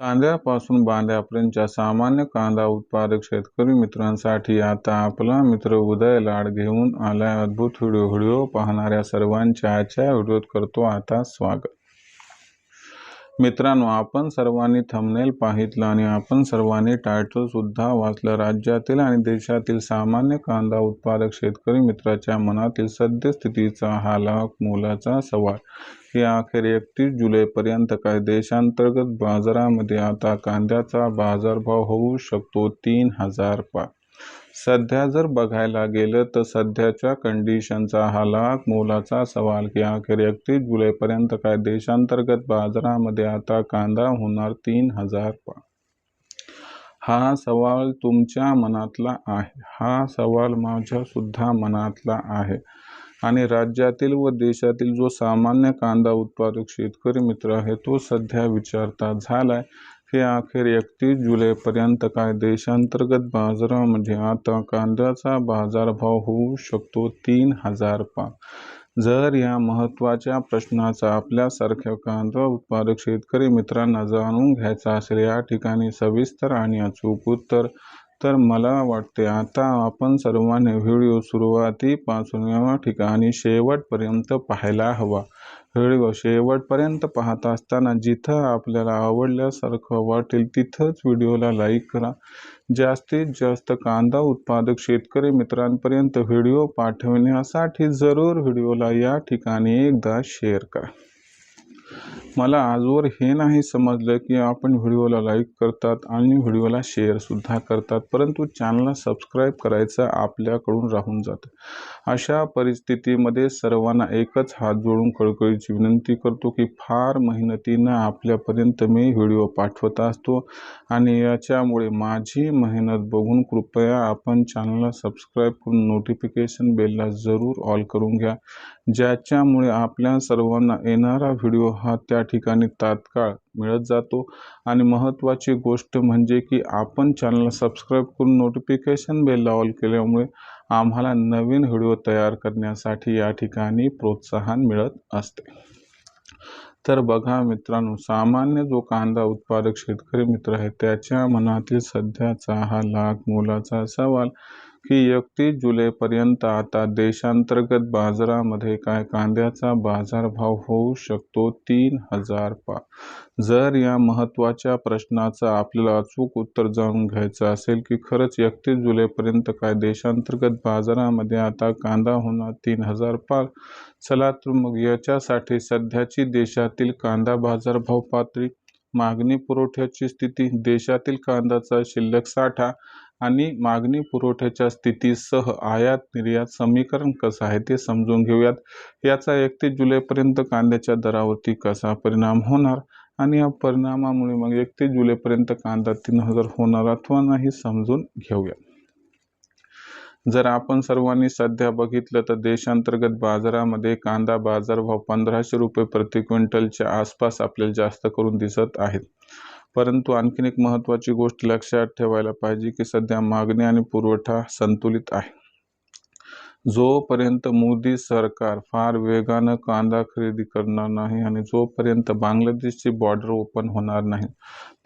कांद्यापासून बांद्यापर्यंतच्या सामान्य कांदा उत्पादक शेतकरी मित्रांसाठी आता आपला मित्र उदय लाड घेऊन आलाय अद्भुत व्हिडिओ व्हिडिओ पाहणाऱ्या सर्वांच्या आजच्या व्हिडिओत करतो आता स्वागत. मित्रांनो आपण सर्वांनी थंबनेल पाहितलं आणि आपण सर्वांनी टायटलसुद्धा वाचलं. राज्यातील आणि देशातील सामान्य कांदा उत्पादक शेतकरी मित्राच्या मनातील सद्यस्थितीचा हा लाख मोलाचा सवाल. या अखेर एकतीस जुलैपर्यंत काय देशांतर्गत बाजारामध्ये आता कांद्याचा बाजारभाव होऊ शकतो तीन हजार पाच सध्या जर बघायला गेलं तर सध्याच्या कंडिशनचा हा लाख मोलाचा सवाल की अखेर एकतीस जुलैपर्यंत काय देशांतर्गत बाजारामध्ये आता कांदा होणार तीन हजार पा हा सवाल तुमच्या मनातला आहे. हा सवाल माझ्या सुद्धा मनातला आहे. आणि राज्यातील व देशातील जो सामान्य कांदा उत्पादक शेतकरी मित्र आहे तो सध्या विचारता झालाय हे अखेर एकतीस जुलैपर्यंत काय देशांतर्गत बाजारामध्ये म्हणजे आता कांद्याचा बाजारभाव होऊ शकतो तीन हजार पाच जर या महत्त्वाच्या प्रश्नाचा आपल्यासारख्या कांदा उत्पादक शेतकरी मित्रांना जाणून घ्यायचा असेल या ठिकाणी सविस्तर आणि अचूक उत्तर तर मला वाटते आता आपण सर्वांनी व्हिडिओ सुरुवातीपासून या ठिकाणी शेवटपर्यंत पाहायला हवा. व्हिडिओ शेवटपर्यंत पाहत असताना जिथं आपल्याला आवडल्यासारखं वाटेल तिथंच व्हिडिओला लाईक करा. जास्तीत जास्त कांदा उत्पादक शेतकरी मित्रांपर्यंत व्हिडिओ पाठवण्यासाठी जरूर व्हिडिओला या ठिकाणी एकदा शेअर करा. मला आजवर हे नाही समजलं की आपण व्हिडिओला लाईक करतात आणि व्हिडिओला शेअरसुद्धा करतात परंतु चॅनलला सबस्क्राईब करायचं आपल्याकडून राहून जातं. अशा परिस्थितीमध्ये सर्वांना एकच हात जोडून कळकळीची विनंती करतो की फार मेहनतीनं आपल्यापर्यंत मी व्हिडिओ पाठवत असतो. आणि याच्यामुळे माझी मेहनत बघून कृपया आपण चॅनलला सबस्क्राईब करून नोटिफिकेशन बेलला जरूर ऑल करून घ्या. ज्याच्यामुळे आपल्या सर्वांना येणारा व्हिडिओ हा त्या ठिकाणी तात्काळ मिळत जातो. आणि महत्त्वाची गोष्ट म्हणजे की आपण चॅनल सबस्क्राईब करून नोटिफिकेशन बेल ऑल केल्यामुळे आम्हाला नवीन व्हिडिओ तयार करण्यासाठी या ठिकाणी प्रोत्साहन मिळत असते. तर बघा मित्रांनो सामान्य जो कांदा उत्पादक शेतकरी मित्र आहे त्याच्या मनातील सध्याचा हा लाख मोलाचा सवाल की एकतीस जुलैपर्यंत आता देशांतर्गत बाजारामध्ये काय कांद्याचा बाजारभाव होऊ शकतो? तीन हजार पा जर या महत्त्वाच्या प्रश्नाचं आपल्याला अचूक उत्तर जाणून घ्यायचं असेल की खरंच एकतीस जुलैपर्यंत काय देशांतर्गत बाजारामध्ये आता कांदा होणार तीन हजार पार चला तर मग याच्यासाठी सध्याची देशातील कांदा बाजारभाव पातळी मागणी पुरवठ्याची स्थिती देशातील कांद्याचा शिल्लक साठा आणि मागणी पुरवठ्याच्या स्थितीसह आयात निर्यात समीकरण कसं आहे ते समजून घेऊयात. याचा एकतीस जुलैपर्यंत कांद्याच्या दरावरती कसा परिणाम होणार आणि या परिणामामुळे मग एकतीस जुलैपर्यंत कांदा तीन हजार होणार अथवा नाही समजून घेऊया जर आपण सर्वांनी सध्या बघितलं तर देशांतर्गत बाजारामध्ये कांदा बाजारभाव पंधराशे रुपये प्रति क्विंटलच्या आसपास आपल्याला जास्त करून दिसत आहेत. परंतु आणखीन एक महत्त्वाची गोष्ट लक्षात ठेवायला पाहिजे की सध्या मागणी आणि पुरवठा संतुलित आहे. जोपर्यंत मोदी सरकार फार वेगानं कांदा खरेदी करणार नाही आणि जोपर्यंत बांगलादेशची बॉर्डर ओपन होणार नाही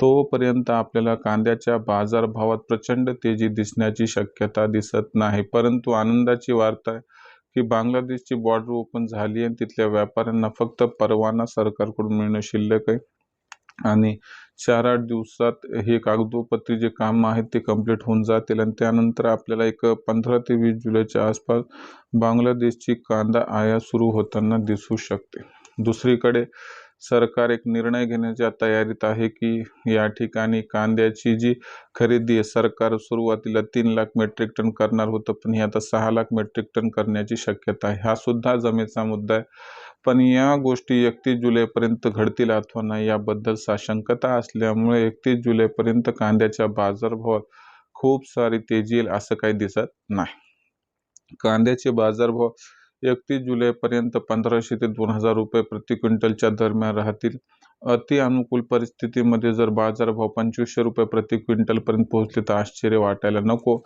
तोपर्यंत आपल्याला कांद्याच्या बाजारभावात प्रचंड तेजी दिसण्याची शक्यता दिसत नाही. परंतु आनंदाची वार्ता आहे की बांगलादेशची बॉर्डर ओपन झाली आणि तिथल्या व्यापाऱ्यांना फक्त परवाना सरकारकडून मिळणं शिल्लक आहे. आणि चार आठ दिवसात हे कागदोपत्री जे काम आहेत ते कंप्लीट होऊन जातील आणि त्यानंतर आपल्याला एक पंधरा ते वीस जुलैच्या आसपास बांगलादेशची कांदा आयात सुरू होताना दिसू शकते. दुसरीकडे सरकार एक निर्णय घेण्याच्या तयारीत आहे की या ठिकाणी कांद्याची जी खरेदी आहे सरकार सुरुवातीला तीन लाख मेट्रिक टन करणार होतं पण हे आता सहा लाख मेट्रिक टन करण्याची शक्यता आहे. हा सुद्धा जमेचा मुद्दा आहे. पण या गोष्टी एकतीस जुलैपर्यंत घडतील अथवा नाही याबद्दल साशंकता असल्यामुळे एकतीस जुलैपर्यंत कांद्याच्या बाजारभावात खूप सारी तेजी येईल असं काही दिसत नाही. कांद्याचे बाजारभाव एकतीस जुलैपर्यंत पंधराशे ते दोन हजार रुपये प्रति क्विंटलच्या दरम्यान राहतील. अति अनुकूल परिस्थितीमध्ये जर बाजारभाव पंचवीसशे रुपये प्रति क्विंटलपर्यंत पोहोचले तर आश्चर्य वाटायला नको.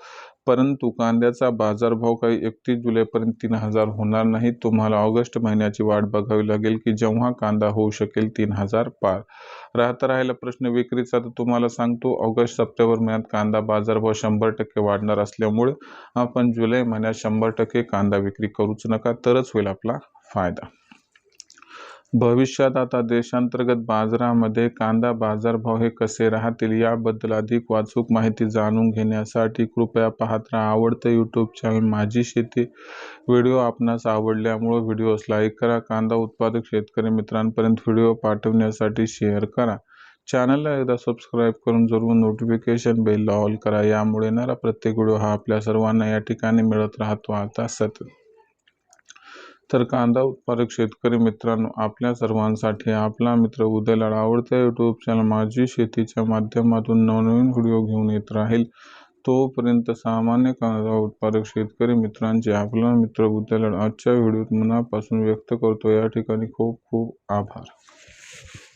परंतु कांद्याचा बाजारभाव काही एकतीस जुलैपर्यंत तीन हजार होणार नाही. तुम्हाला ऑगस्ट महिन्याची वाट बघावी लागेल की जेव्हा कांदा होऊ शकेल तीन हजार पार. राहता राहिला प्रश्न विक्रीचा. तर तुम्हाला सांगतो ऑगस्ट सप्टेंबर महिन्यात कांदा बाजारभाव शंभर टक्के वाढणार असल्यामुळे आपण जुलै महिन्यात शंभर टक्के कांदा विक्री करूच नका. तरच होईल आपला फायदा. भविष्यात आता देशांतर्गत बाजारामध्ये कांदा बाजारभाव हे कसे राहतील याबद्दल अधिक वाचूक माहिती जाणून घेण्यासाठी कृपया पाहत राहा. आवडतं यूट्यूब चॅनल माझी शेती. व्हिडिओ आपणास आवडल्यामुळे व्हिडिओस लाईक करा. कांदा उत्पादक शेतकरी मित्रांपर्यंत व्हिडिओ पाठवण्यासाठी शेअर करा. चॅनलला एकदा सबस्क्राईब करून जरूर नोटिफिकेशन बेल ऑल करा. यामुळे येणारा प्रत्येक व्हिडिओ हा आपल्या सर्वांना या ठिकाणी मिळत राहतो. आता सतत तर कांदा उत्पादक शेतकरी मित्रांनो आपल्या सर्वांसाठी आपला मित्र उदयलाड आवडत्या यूट्यूब चॅनल माझी शेतीच्या माध्यमातून नवनवीन व्हिडिओ घेऊन येत राहील. तोपर्यंत सामान्य कांदा उत्पादक शेतकरी मित्रांचे आपला मित्र उदयलाड आजच्या व्हिडिओत मनापासून व्यक्त करतो. या ठिकाणी खूप खूप आभार.